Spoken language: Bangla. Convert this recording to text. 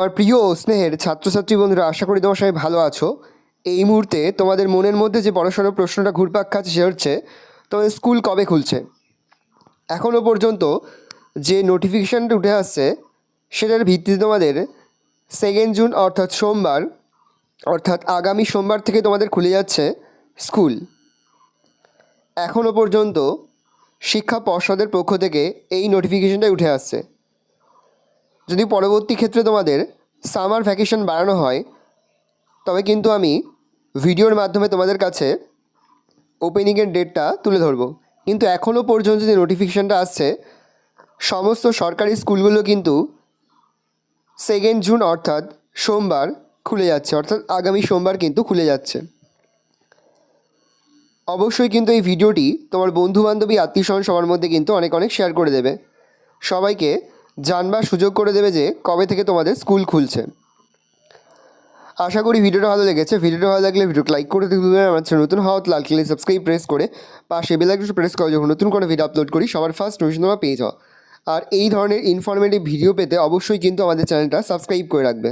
আমার প্রিয় ও স্নেহের ছাত্রছাত্রী বন্ধুরা, আশা করি তোমার সবাই ভালো আছো। এই মুহূর্তে তোমাদের মনের মধ্যে যে বড়সড় প্রশ্নটা ঘুরপাক খাচ্ছে সে হচ্ছে, তোমাদের স্কুল কবে খুলছে? এখনও পর্যন্ত যে নোটিফিকেশানটা উঠে আসছে, সেটার ভিত্তিতে তোমাদের সেকেন্ড জুন অর্থাৎ সোমবার, অর্থাৎ আগামী সোমবার থেকে তোমাদের খুলে যাচ্ছে স্কুল। এখনও পর্যন্ত শিক্ষা পর্ষদের পক্ষ থেকে এই নোটিফিকেশানটাই উঠে আসছে। যদি পরবর্তী ক্ষেত্রে তোমাদের সামার ভ্যাকেশন বাড়ানো হয়, তবে কিন্তু আমি ভিডিওর মাধ্যমে তোমাদের কাছে ওপেনিংয়ের ডেটটা তুলে ধরবো। কিন্তু এখনও পর্যন্ত যে নোটিফিকেশানটা আসছে, সমস্ত সরকারি স্কুলগুলো কিন্তু সেকেন্ড জুন অর্থাৎ সোমবার খুলে যাচ্ছে, অর্থাৎ আগামী সোমবার কিন্তু খুলে যাচ্ছে। অবশ্যই কিন্তু এই ভিডিওটি তোমার বন্ধু বান্ধবী আত্মীয় সবার মধ্যে কিন্তু অনেক অনেক শেয়ার করে দেবে। সবাইকে জানবার সুযোগ করে দেবে যে কবে থেকে তোমাদের স্কুল খুলছে। আশা করি ভিডিওটা ভালো লেগেছে। ভিডিওটা ভালো লাগলে ভিডিওটা লাইক করে দিতে ভুলবেন আমার চ্যানেল নতুন হওয়া লাল কেলে সাবস্ক্রাইব প্রেস করে পাশে বেলাইকটা প্রেস করে যখন নতুন কোনো ভিডিও আপলোড করি, সবার ফার্স্ট নোটিফিকেশন তোমরা পেয়ে যাও। আর এই ধরনের ইনফরমেটিভ ভিডিও পেতে অবশ্যই কিন্তু আমাদের চ্যানেলটা সাবস্ক্রাইব করে রাখবে।